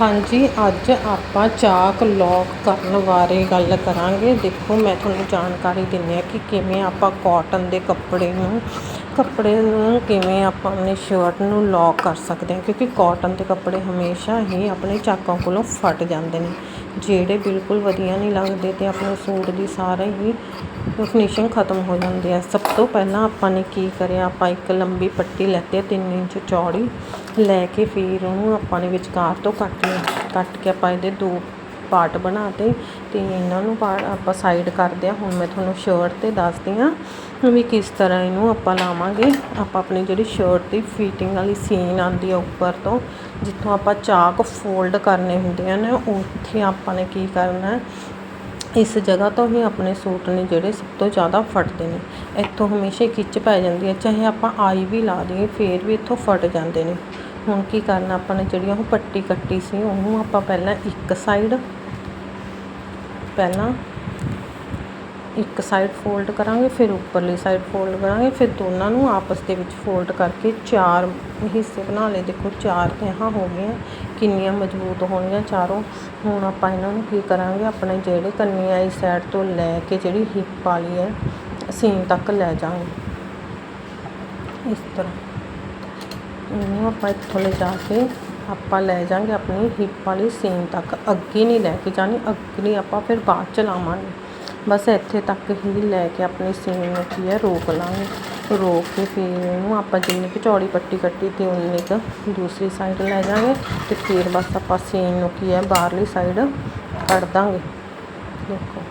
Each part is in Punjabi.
ਹਾਂਜੀ, ਅੱਜ ਆਪਾਂ ਚਾਕ ਲੋਕ ਕਰਨ ਬਾਰੇ ਗੱਲ ਕਰਾਂਗੇ। ਦੇਖੋ, ਮੈਂ ਤੁਹਾਨੂੰ ਜਾਣਕਾਰੀ ਦਿੰਦੀ ਹਾਂ ਕਿ ਕਿਵੇਂ ਆਪਾਂ ਕੋਟਨ ਦੇ ਕੱਪੜੇ ਨੂੰ ਕੱਪੜੇ ਨੂੰ ਕਿਵੇਂ ਆਪਾਂ ਆਪਣੇ ਸ਼ਰਟ ਨੂੰ ਲੌਕ ਕਰ ਸਕਦੇ ਹਾਂ? ਕਿਉਂਕਿ ਕਾਟਨ ਦੇ ਕੱਪੜੇ ਹਮੇਸ਼ਾ ਹੀ ਆਪਣੇ ਚਾਕਾਂ ਕੋਲੋਂ ਫਟ ਜਾਂਦੇ ਨੇ। ਜਿਹੜੇ ਬਿਲਕੁਲ ਵਧੀਆ ਨਹੀਂ ਲੱਗਦੇ ਤੇ ਆਪਣੇ ਸੂਟ ਦੀ ਸਾਰੇ ਹੀ ਫਿਨਿਸ਼ਿੰਗ ਖਤਮ ਹੋ ਜਾਂਦੀ ਹੈ। ਸਭ ਤੋਂ ਪਹਿਲਾਂ ਆਪਾਂ ਨੇ ਕੀ ਕਰਿਆ? ਆਪਾਂ ਇੱਕ ਲੰਬੀ ਪੱਟੀ ਲੈਤੀ 3 ਇੰਚ ਚੌੜੀ, ਲੈ ਕੇ ਫਿਰ ਉਹਨੂੰ ਆਪਾਂ ਨੇ ਵਿਚਕਾਰ ਤੋਂ ਕੱਟ ਲਿਆ। ਕੱਟ ਕੇ ਆਪਾਂ ਇਹਦੇ ਦੋ ਪਾਰਟ ਬਣਾਤੇ ਤੇ ਇਹਨਾਂ ਨੂੰ ਪਾ, ਆਪਾਂ ਸਾਈਡ ਕਰਦੇ ਆ ਹੁਣ ਮੈਂ ਤੁਹਾਨੂੰ ਸ਼ਰਟ ਤੇ ਦੱਸਦੀ ਆ ਵੀ ਕਿਸ ਤਰ੍ਹਾਂ ਇਹਨੂੰ ਆਪਾਂ ਲਾਵਾਂਗੇ। ਆਪਾਂ ਆਪਣੀ ਜਿਹੜੀ ਸ਼ਰਟ ਦੀ ਫਿਟਿੰਗ ਵਾਲੀ ਸੀਨ ਆਉਂਦੀ ਆ ਉੱਪਰ ਤੋਂ, ਜਿੱਥੋਂ ਆਪਾਂ ਚਾਕ ਫੋਲਡ ਕਰਨੇ ਹੁੰਦੇ ਆ ਨਾ, ਉੱਥੇ ਆਪਾਂ ਨੇ ਕੀ ਕਰਨਾ ਇਸ ਜਗ੍ਹਾ ਤੋਂ ਹੀ ਆਪਣੇ ਸੂਟ ਨੇ ਜਿਹੜੇ ਸਭ ਤੋਂ ਜ਼ਿਆਦਾ ਫਟਦੇ ਨੇ। ਇੱਥੋਂ ਹਮੇਸ਼ਾ ਖਿੱਚ ਪੈ ਜਾਂਦੀ ਹੈ, ਚਾਹੇ ਆਪਾਂ ਆਈ ਵੀ ਲਾ ਦਈਏ, ਫੇਰ ਵੀ ਇੱਥੋਂ ਫਟ ਜਾਂਦੇ ਨੇ। ਹੁਣ ਕੀ ਕਰਨਾ, ਆਪਾਂ ਨੇ ਜਿਹੜੀ ਉਹ ਪੱਟੀ ਕੱਟੀ ਸੀ, ਉਹਨੂੰ ਆਪਾਂ ਪਹਿਲਾਂ ਇੱਕ ਸਾਈਡ ਪਹਿਲਾਂ ਇੱਕ ਸਾਈਡ ਫੋਲਡ ਕਰਾਂਗੇ, ਫਿਰ ਉੱਪਰਲੀ ਸਾਈਡ ਫੋਲਡ ਕਰਾਂਗੇ, ਫਿਰ ਦੋਨਾਂ ਨੂੰ ਆਪਸ ਦੇ ਵਿੱਚ ਫੋਲਡ ਕਰਕੇ ਚਾਰ ਹਿੱਸੇ ਬਣਾ ਲਏ। ਦੇਖੋ, ਚਾਰ ਤਹਾਂ ਹੋ ਗਈਆਂ ਕਿੰਨੀਆਂ ਮਜ਼ਬੂਤ ਹੋਣਗੀਆਂ ਚਾਰੋਂ। ਹੁਣ ਆਪਾਂ ਇਹਨਾਂ ਨੂੰ ਕੀ ਕਰਾਂਗੇ, ਆਪਣੇ ਜਿਹੜੇ ਕੰਨੀ ਆਈ ਸਾਈਡ ਤੋਂ ਲੈ ਕੇ ਜਿਹੜੀ ਹਿੱਪ ਵਾਲੀ ਹੈ ਸੀਨ ਤੱਕ ਲੈ ਜਾਵਾਂਗੇ। ਇਸ ਤਰ੍ਹਾਂ। ਇਹਨੂੰ ਆਪਾਂ ਇੱਥੋਂ ਲਿਜਾ ਕੇ ਆਪਾਂ ਲੈ ਜਾਵਾਂਗੇ ਆਪਣੀ ਹਿੱਪ ਵਾਲੀ ਸੀਨ ਤੱਕ। ਅੱਗੇ ਨਹੀਂ ਲੈ ਕੇ ਜਾਣੀ, ਅੱਗੇ ਨਹੀਂ ਆਪਾਂ ਫਿਰ ਬਾਅਦ ਚ ਲਾਵਾਂਗੇ। ਬਸ ਇੱਥੇ ਤੱਕ ਹੀ ਲੈ ਕੇ ਆਪਣੀ ਸੀਨ ਨੂੰ ਕੀ ਹੈ ਰੋਕ ਲਾਂਗੇ। ਰੋਕ ਕੇ ਫਿਰ ਇਹਨੂੰ ਆਪਾਂ ਜਿੰਨੀ ਕੁ ਚੌੜੀ ਪੱਟੀ ਕੱਟੀ ਤੇ ਉਨੀ ਕੁ ਦੂਸਰੀ ਸਾਈਡ ਲੈ ਜਾਵਾਂਗੇ ਅਤੇ ਫਿਰ ਬਸ ਆਪਾਂ ਸੀਨ ਨੂੰ ਕੀ ਹੈ, ਬਾਹਰਲੀ ਸਾਈਡ ਕੱਢ ਦਾਂਗੇ। ਦੇਖੋ,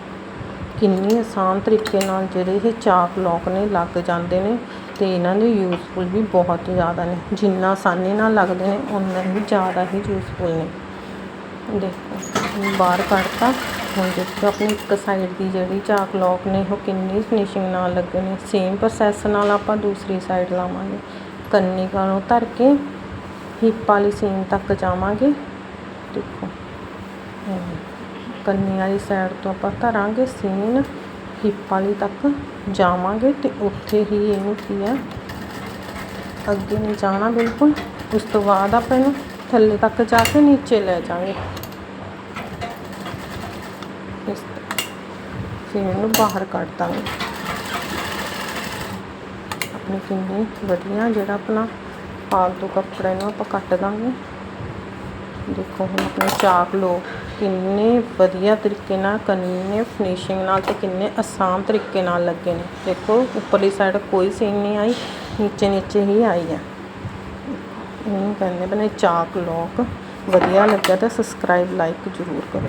ਕਿੰਨੀ ਆਸਾਨ ਤਰੀਕੇ ਨਾਲ ਜਿਹੜੇ ਇਹ ਚਾਕ ਲੌਕ ਨੇ ਲੱਗ ਜਾਂਦੇ ਨੇ। ਅਤੇ ਇਹਨਾਂ ਦੇ ਯੂਜ਼ਫੁਲ ਵੀ ਬਹੁਤ ਜ਼ਿਆਦਾ ਨੇ। ਜਿੰਨਾ ਆਸਾਨੀ ਨਾਲ ਲੱਗਦੇ ਨੇ ਉਨਾ ਹੀ ਜ਼ਿਆਦਾ ਹੀ ਯੂਜ਼ਫੁਲ ਨੇ। ਦੇਖੋ ਬਾਹਰ ਕੱਢਤਾ। ਹੁਣ ਦੇਖੋ, ਆਪਣੀ ਇੱਕ ਸਾਈਡ ਦੀ ਜਿਹੜੀ ਚਾਕ ਲੌਕ ਨੇ, ਉਹ ਕਿੰਨੀ ਫਿਨਿਸ਼ਿੰਗ ਨਾਲ ਲੱਗੇ ਨੇ। ਸੇਮ ਪ੍ਰੋਸੈਸ ਨਾਲ ਆਪਾਂ ਦੂਸਰੀ ਸਾਈਡ ਲਾਵਾਂਗੇ। ਕੰਨੀ ਕੋਲੋਂ ਧਰ ਕੇ ਹਿੱਪ ਵਾਲੀ ਸੀਨ ਤੱਕ ਜਾਵਾਂਗੇ। ਦੇਖੋ ਕੰਨੀ ਵਾਲੀ ਸਾਈਡ ਤੋਂ ਆਪਾਂ ਧਰਾਂਗੇ ਸੀਨ ਹਿੱਪ ਵਾਲੀ ਤੱਕ ਜਾਵਾਂਗੇ ਤੇ ਉੱਥੇ ਹੀ ਇਹਨੂੰ ਕੀ ਹੈ ਅੱਗੇ ਨਹੀਂ ਜਾਣਾ ਬਿਲਕੁਲ। ਉਸ ਤੋਂ ਬਾਅਦ ਆਪਾਂ ਇਹਨੂੰ ਥੱਲੇ ਤੱਕ ਜਾ ਕੇ ਨੀਚੇ ਲੈ ਜਾਵਾਂਗੇ। ਇਸ ਫਿਰ ਇਹਨੂੰ ਬਾਹਰ ਕੱਢ ਦਾਂਗੇ। ਆਪਣੇ ਕਿੰਨੇ ਵਧੀਆ ਜਿਹੜਾ ਆਪਣਾ ਫਾਲਤੂ ਕੱਪੜਾ ਇਹਨੂੰ ਆਪਾਂ ਕੱਟ ਦਾਂਗੇ। ਦੇਖੋ ਹੁਣ ਆਪਣੇ ਚਾਕ ਲੋ ਕਿੰਨੇ ਵਧੀਆ ਤਰੀਕੇ ਨਾਲ, ਕਿੰਨੇ ਫਿਨਿਸ਼ਿੰਗ ਨਾਲ ਤੇ ਕਿੰਨੇ ਆਸਾਨ ਤਰੀਕੇ ਨਾਲ ਲੱਗੇ ਨੇ। ਦੇਖੋ, ਉੱਪਰਲੀ ਸਾਈਡ ਕੋਈ ਸੀਨ ਨਹੀਂ ਆਈ, ਨੀਚੇ ਨੀਚੇ ਹੀ ਆਈ ਹੈ ਇਹਨੂੰ ਕਹਿੰਦੇ ਬਨੇ ਚਾਕ ਲੋਕ ਵਧੀਆ ਲੱਗਿਆ ਤਾਂ ਸਬਸਕ੍ਰਾਈਬ ਲਾਈਕ ਜ਼ਰੂਰ ਕਰੋ।